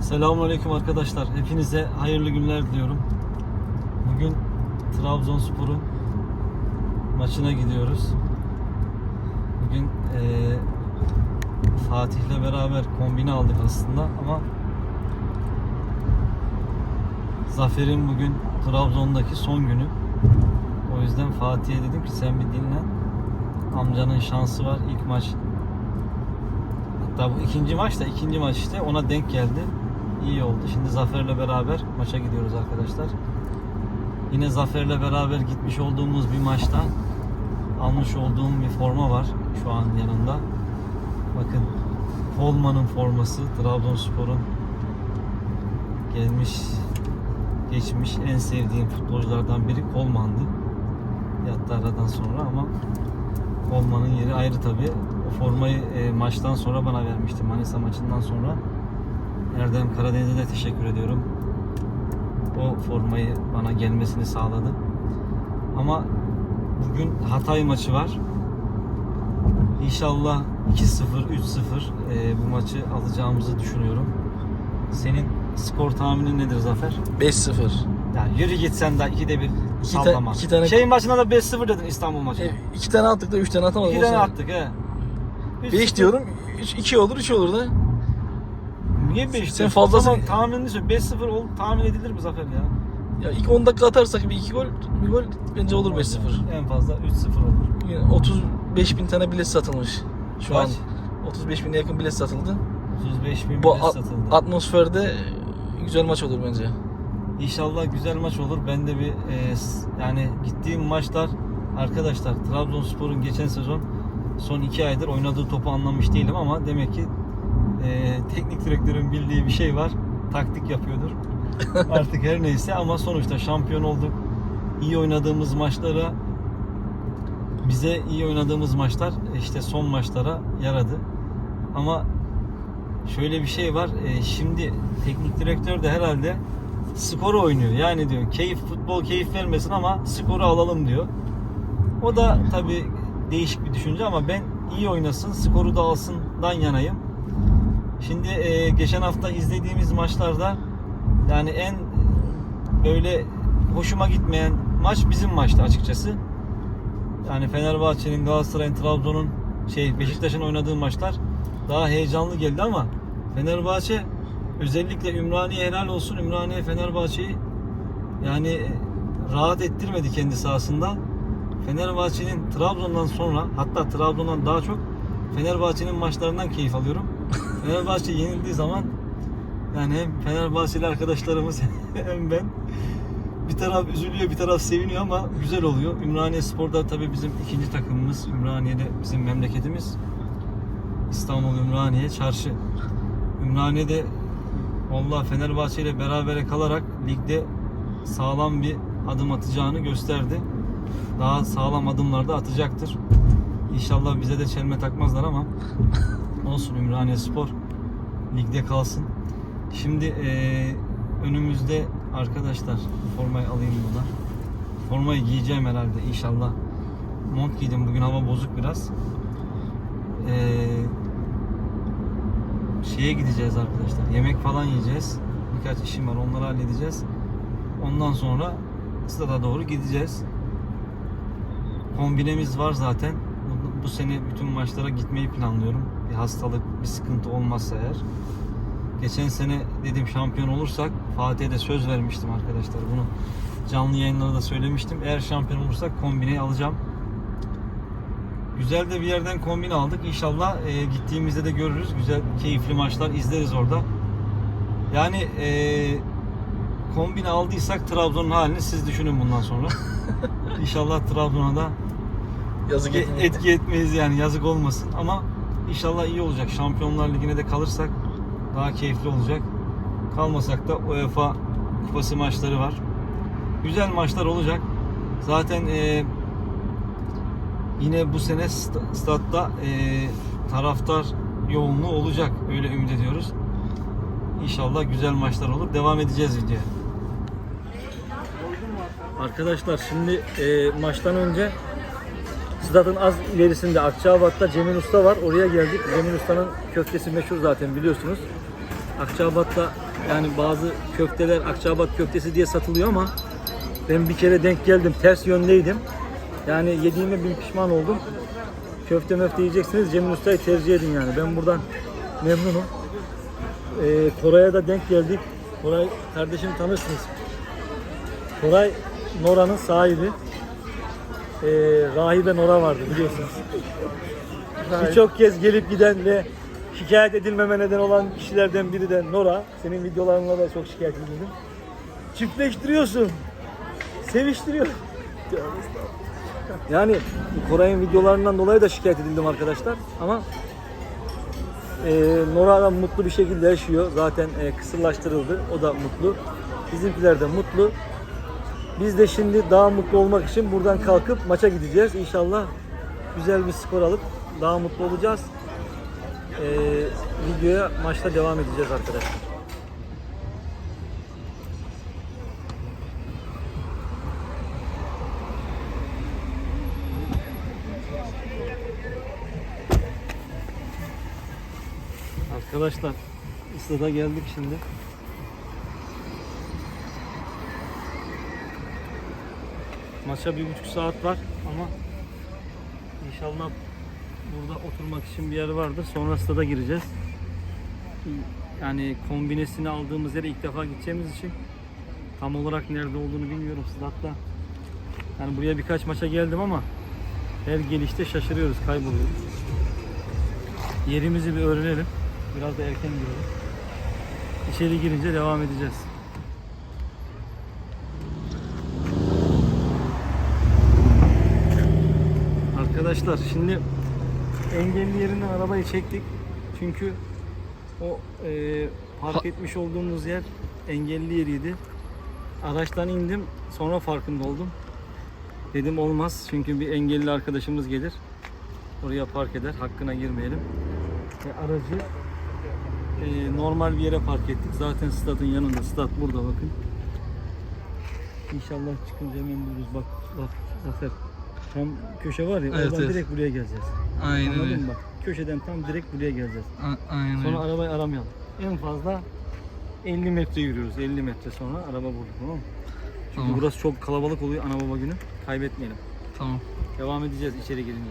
Selamünaleyküm arkadaşlar. Hepinize hayırlı günler diliyorum. Bugün Trabzonspor'un maçına gidiyoruz. Bugün eee Fatih'le beraber kombine aldık aslında ama Zafer'in bugün Trabzon'daki son günü. O yüzden Fatih'e dedim ki sen bir dinlen. Amcanın şansı var. İlk maç Hatta bu ikinci maç da ikinci maç işte ona denk geldi. İyi oldu. Şimdi Zafer'le beraber maça gidiyoruz arkadaşlar. Yine Zafer'le beraber gitmiş olduğumuz bir maçta almış olduğum bir forma var şu an yanımda. Bakın Holman'ın forması Trabzonspor'un gelmiş geçmiş en sevdiğim futbolculardan biri Kolman'dı. Yattı aradan sonra ama Kolman'ın yeri ayrı tabi. O formayı e, maçtan sonra bana vermişti. Manisa maçından sonra. Erdem Karadeniz'e de teşekkür ediyorum. O formayı bana gelmesini sağladı. Ama bugün Hatay maçı var. İnşallah 2-0, 3-0 e, bu maçı alacağımızı düşünüyorum. Senin skor tahminin nedir Zafer? 5-0. Ya yürü git sen de ikide bir İki ta- sallama. iki tane- Şey maçına da 5-0 dedin İstanbul maçına. E, iki tane attık da üç tane atamadık. İki tane attık he. 5 diyorum. 2 olur 3 olur da. Niye 5 Sen fazlası- Tamam tahminini söyle. 5-0 ol, tahmin edilir mi Zafer ya? Ya ilk 10 dakika atarsak bir 2 gol, bir gol bence olur 5-0. En fazla 3-0 olur. Yani 35 bin tane bilet satılmış. Şu Kaç? an 35 bine yakın bilet satıldı. 35 bin Bu bilet at- satıldı. atmosferde güzel maç olur bence. İnşallah güzel maç olur. Ben de bir e, s- yani gittiğim maçlar arkadaşlar Trabzonspor'un geçen sezon son 2 aydır oynadığı topu anlamış değilim ama demek ki e, teknik direktörün bildiği bir şey var. Taktik yapıyordur. Artık her neyse ama sonuçta şampiyon olduk. İyi oynadığımız maçlara bize iyi oynadığımız maçlar işte son maçlara yaradı. Ama şöyle bir şey var. e, şimdi teknik direktör de herhalde skoru oynuyor. Yani diyor keyif futbol keyif vermesin ama skoru alalım diyor. O da tabi değişik bir düşünce ama ben iyi oynasın, skoru da alsından yanayım. Şimdi e, geçen hafta izlediğimiz maçlarda yani en böyle hoşuma gitmeyen maç bizim maçtı açıkçası. Yani Fenerbahçe'nin, Galatasaray'ın, Trabzon'un şey Beşiktaş'ın oynadığı maçlar daha heyecanlı geldi ama Fenerbahçe özellikle Ümraniye helal olsun Ümraniye Fenerbahçe'yi yani rahat ettirmedi kendi sahasında. Fenerbahçe'nin Trabzon'dan sonra hatta Trabzon'dan daha çok Fenerbahçe'nin maçlarından keyif alıyorum. Fenerbahçe yenildiği zaman yani hem Fenerbahçeli arkadaşlarımız hem ben bir taraf üzülüyor bir taraf seviniyor ama güzel oluyor. Ümraniye Spor'da tabii bizim ikinci takımımız. Ümraniye'de bizim memleketimiz. İstanbul Ümraniye çarşı. Ümraniye'de Vallahi Fenerbahçe ile berabere kalarak ligde sağlam bir adım atacağını gösterdi. Daha sağlam adımlar da atacaktır. İnşallah bize de çelme takmazlar ama olsun Ümraniye Spor ligde kalsın. Şimdi eee, önümüzde arkadaşlar formayı alayım buradan. Formayı giyeceğim herhalde inşallah. Mont giydim bugün hava bozuk biraz. Eee şeye gideceğiz arkadaşlar. Yemek falan yiyeceğiz. Birkaç işim var onları halledeceğiz. Ondan sonra stada doğru gideceğiz. Kombinemiz var zaten. Bu, sene bütün maçlara gitmeyi planlıyorum. Bir hastalık, bir sıkıntı olmazsa eğer. Geçen sene dedim şampiyon olursak Fatih'e de söz vermiştim arkadaşlar. Bunu canlı yayınlarda da söylemiştim. Eğer şampiyon olursak kombineyi alacağım. Güzel de bir yerden kombine aldık. İnşallah e, gittiğimizde de görürüz. Güzel, keyifli maçlar izleriz orada. Yani e, kombine aldıysak Trabzon'un halini siz düşünün bundan sonra. İnşallah Trabzon'a da Yazık e- etki etmeyiz yani yazık olmasın. Ama inşallah iyi olacak. Şampiyonlar Ligi'ne de kalırsak daha keyifli olacak. Kalmasak da UEFA kupası maçları var. Güzel maçlar olacak. Zaten e, yine bu sene st- statta e, taraftar yoğunluğu olacak. Öyle ümit ediyoruz. İnşallah güzel maçlar olur. Devam edeceğiz videoya. Arkadaşlar şimdi e, maçtan önce Stadın az ilerisinde Akçabat'ta Cemil Usta var. Oraya geldik. Cemil Usta'nın köftesi meşhur zaten biliyorsunuz. Akçabat'ta yani bazı köfteler Akçabat köftesi diye satılıyor ama ben bir kere denk geldim. Ters yöndeydim. Yani yediğime bin pişman oldum. Köfte möfte yiyeceksiniz Cemil Usta'yı tercih edin yani. Ben buradan memnunum. Ee, Koray'a da denk geldik. Koray kardeşim tanırsınız. Koray Nora'nın sahibi. Ee, Rahibe Nora vardı biliyorsunuz. Birçok kez gelip giden ve şikayet edilmeme neden olan kişilerden biri de Nora. Senin videolarınla da çok şikayet edildim. Çiftleştiriyorsun. Seviştiriyor. Yani Koray'ın videolarından dolayı da şikayet edildim arkadaşlar. Ama e, Nora da mutlu bir şekilde yaşıyor. Zaten e, kısırlaştırıldı. O da mutlu. Bizimkiler de mutlu. Biz de şimdi daha mutlu olmak için buradan kalkıp maça gideceğiz. İnşallah güzel bir skor alıp daha mutlu olacağız. E, videoya maçta devam edeceğiz arkadaşlar. Arkadaşlar ısıda geldik şimdi. Maça bir buçuk saat var ama inşallah burada oturmak için bir yer vardır. Sonra stada gireceğiz. Yani kombinesini aldığımız yere ilk defa gideceğimiz için tam olarak nerede olduğunu bilmiyorum statta. Yani buraya birkaç maça geldim ama her gelişte şaşırıyoruz, kayboluyoruz. Yerimizi bir öğrenelim. Biraz da erken girelim. İçeri girince devam edeceğiz. Arkadaşlar şimdi engelli yerinden arabayı çektik. Çünkü o e, park Ha- etmiş olduğumuz yer engelli yeriydi. Araçtan indim sonra farkında oldum. Dedim olmaz çünkü bir engelli arkadaşımız gelir. Oraya park eder. Hakkına girmeyelim. Ve aracı e, normal bir yere park ettik. Zaten stadın yanında. Stad burada bakın. İnşallah çıkınca hemen buluruz. Bak bak Zafer. Tam köşe var ya Evet, oradan evet. direkt buraya geleceğiz. Aynen Anladın öyle. bak? Köşeden tam direkt buraya geleceğiz. A- Aynen Sonra öyle. arabayı aramayalım. En fazla 50 metre yürüyoruz. 50 metre sonra araba burada tamam mı? Çünkü Tamam. burası çok kalabalık oluyor ana baba günü. Kaybetmeyelim. Tamam. Devam edeceğiz içeri girince.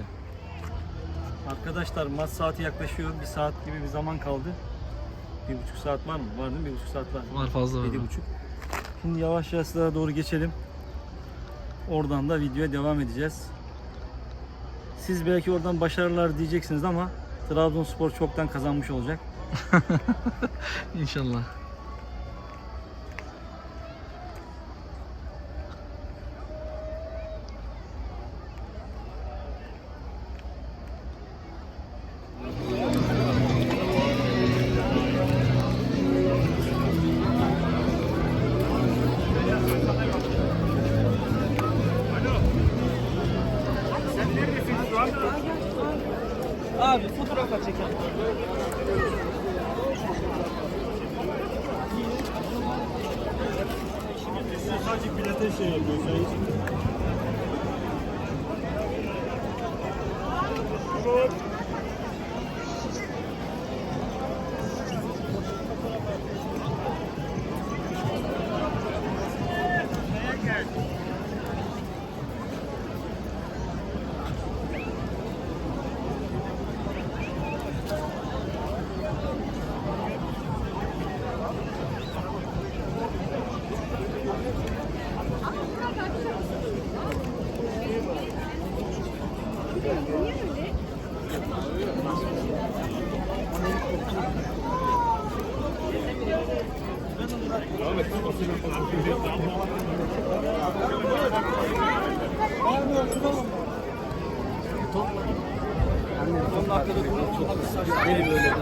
Arkadaşlar maç saati yaklaşıyor. Bir saat gibi bir zaman kaldı. Bir buçuk saat var mı? Var değil mi? Bir buçuk saat var. Var fazla var. Yedi buçuk. Şimdi yavaş yavaş daha doğru geçelim. Oradan da videoya devam edeceğiz. Siz belki oradan başarılar diyeceksiniz ama Trabzonspor çoktan kazanmış olacak. İnşallah. Sadece bilete şey yapıyorsun. Abi fotoğrafa çekelim.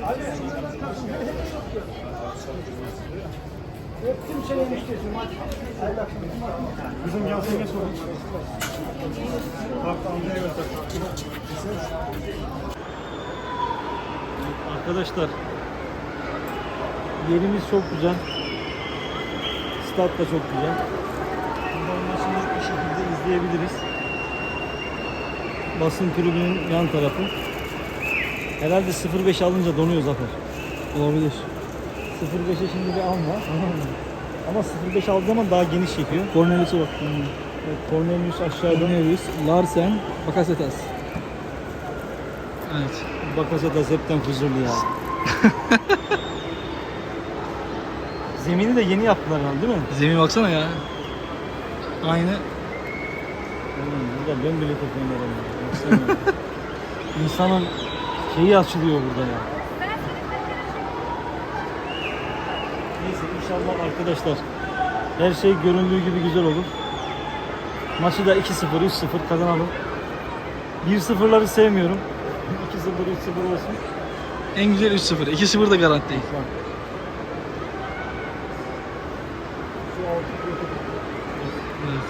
Sadece pilates şey yapıyor. Bizim Yasin'e sorun. Bak Andre'ye göster. Arkadaşlar Yerimiz çok güzel. Stat da çok güzel. Buradan maçı net bir şekilde izleyebiliriz. Basın tribünün yan tarafı. Herhalde 05 alınca donuyor Zafer. Olabilir. 05'e şimdi bir mı? Ama 05 aldığı zaman daha geniş çekiyor. Cornelius'a bak. Evet, Cornelius aşağıda. Cornelius, Larsen, Bakasetas. Evet. Bakasetas hepten huzurlu ya. Zemini de yeni yaptılar herhalde değil mi? Zemin baksana ya. Aynı. Oğlum burada ben bile top oynarım. ya. Baksana. İnsanın şeyi açılıyor burada ya. Neyse inşallah arkadaşlar her şey göründüğü gibi güzel olur. Maçı da 2-0, 3-0 kazanalım. 1-0'ları sevmiyorum. 2-0, 3-0 olsun. En güzel 3-0. 2-0 da garanti. Altı protokol. Evet.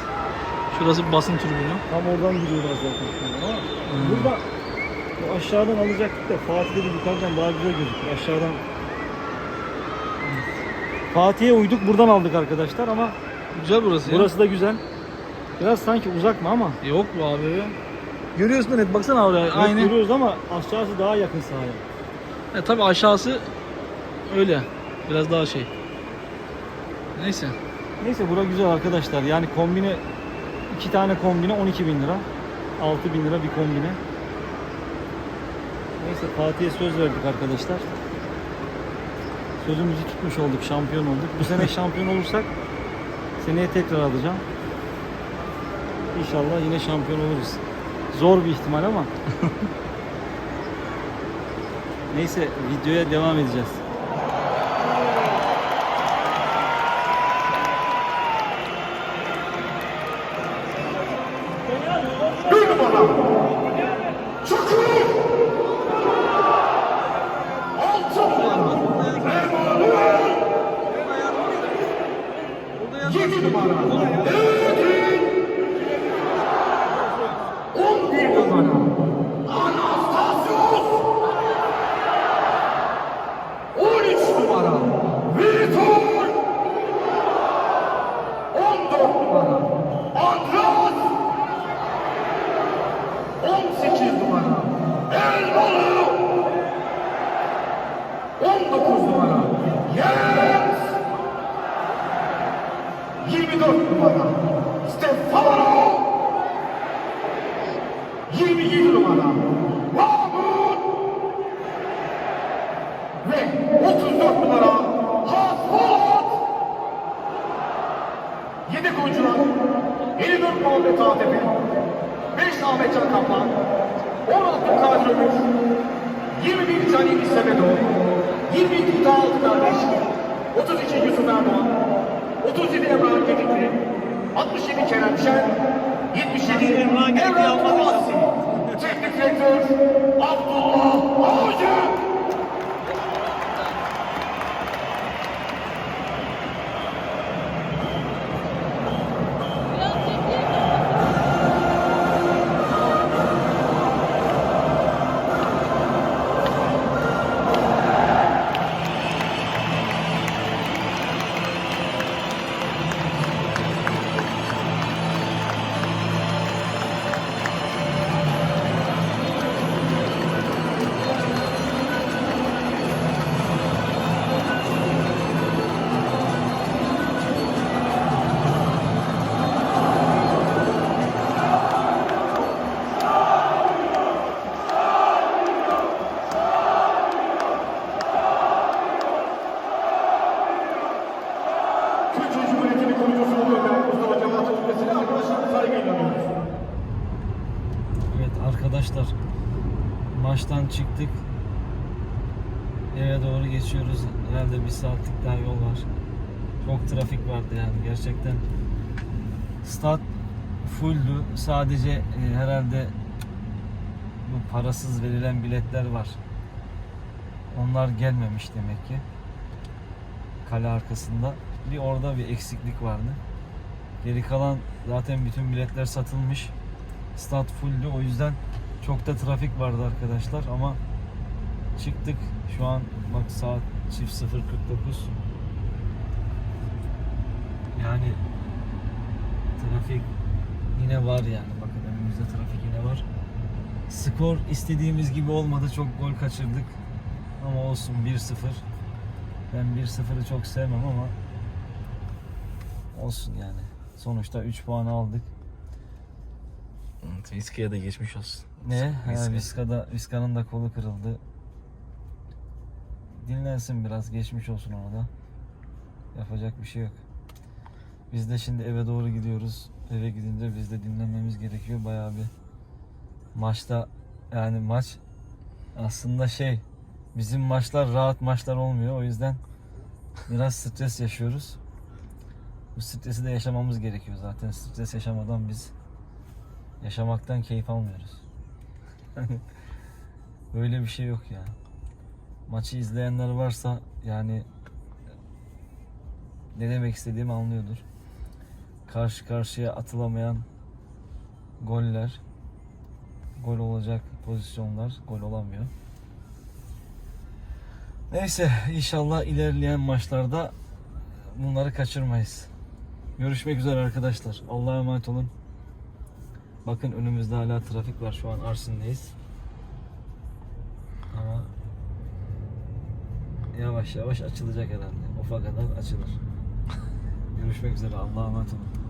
Şurası basın tribünü. Tam oradan gidiyorlar zaten. Ama Hmm. burada bu aşağıdan alacaktık da Fatih dedi yukarıdan daha güzel gözüküyor. Aşağıdan Fatih'e uyduk buradan aldık arkadaşlar ama Güzel burası ya. burası da güzel. Biraz sanki uzak mı ama Yok bu abi. Görüyorsun da net baksana oraya. Net Aynı. görüyoruz ama aşağısı daha yakın sahaya. E, tabii aşağısı öyle. Biraz daha şey. Neyse. Neyse bura güzel arkadaşlar. Yani kombine iki tane kombine 12 bin lira. 6 bin lira bir kombine. Neyse Fatih'e söz verdik arkadaşlar. Sözümüzü tutmuş olduk, şampiyon olduk. Bu sene şampiyon olursak seneye tekrar alacağım. İnşallah yine şampiyon oluruz. Zor bir ihtimal ama. Neyse videoya devam edeceğiz. Ve 34 numara Haspolat Yedek oyuncular 54 Muhammed Atepe 5 Ahmet Can Kaplan. 16 Kadir Ömür. 21 Can İbi Semedo 22 Dağaltı Kardeş. 32 Yusuf Erdoğan. 37 Emrah Gedikli 67 Kerem Şen. 77 Emrah Kavasi Teknik Direktör Abdullah Avcı Herhalde bir saatlik daha yol var. Çok trafik vardı yani gerçekten. Stat fulldü. Sadece e, herhalde bu parasız verilen biletler var. Onlar gelmemiş demek ki. Kale arkasında. Bir orada bir eksiklik vardı. Geri kalan zaten bütün biletler satılmış. Stat fulldü. O yüzden çok da trafik vardı arkadaşlar ama çıktık. Şu an bak saat çift 0.49. Yani trafik yine var yani. Bakın önümüzde trafik yine var. Skor istediğimiz gibi olmadı. Çok gol kaçırdık. Ama olsun 1-0. Ben 1-0'ı çok sevmem ama olsun yani. Sonuçta 3 puan aldık. Viski'ye de geçmiş olsun. Ne? Viska. Viska'da, Viska'nın da kolu kırıldı. Dinlensin biraz. Geçmiş olsun ona da. Yapacak bir şey yok. Biz de şimdi eve doğru gidiyoruz. Eve gidince biz de dinlenmemiz gerekiyor. Bayağı bir maçta yani maç aslında şey bizim maçlar rahat maçlar olmuyor. O yüzden biraz stres yaşıyoruz. Bu stresi de yaşamamız gerekiyor zaten. Stres yaşamadan biz yaşamaktan keyif almıyoruz. Böyle bir şey yok ya. Maçı izleyenler varsa yani ne demek istediğimi anlıyordur. Karşı karşıya atılamayan goller, gol olacak pozisyonlar, gol olamıyor. Neyse inşallah ilerleyen maçlarda bunları kaçırmayız. Görüşmek üzere arkadaşlar. Allah'a emanet olun. Bakın önümüzde hala trafik var. Şu an Arsin'deyiz. Ama yavaş yavaş açılacak herhalde. Ofa kadar açılır. Görüşmek üzere. Allah'a emanet olun.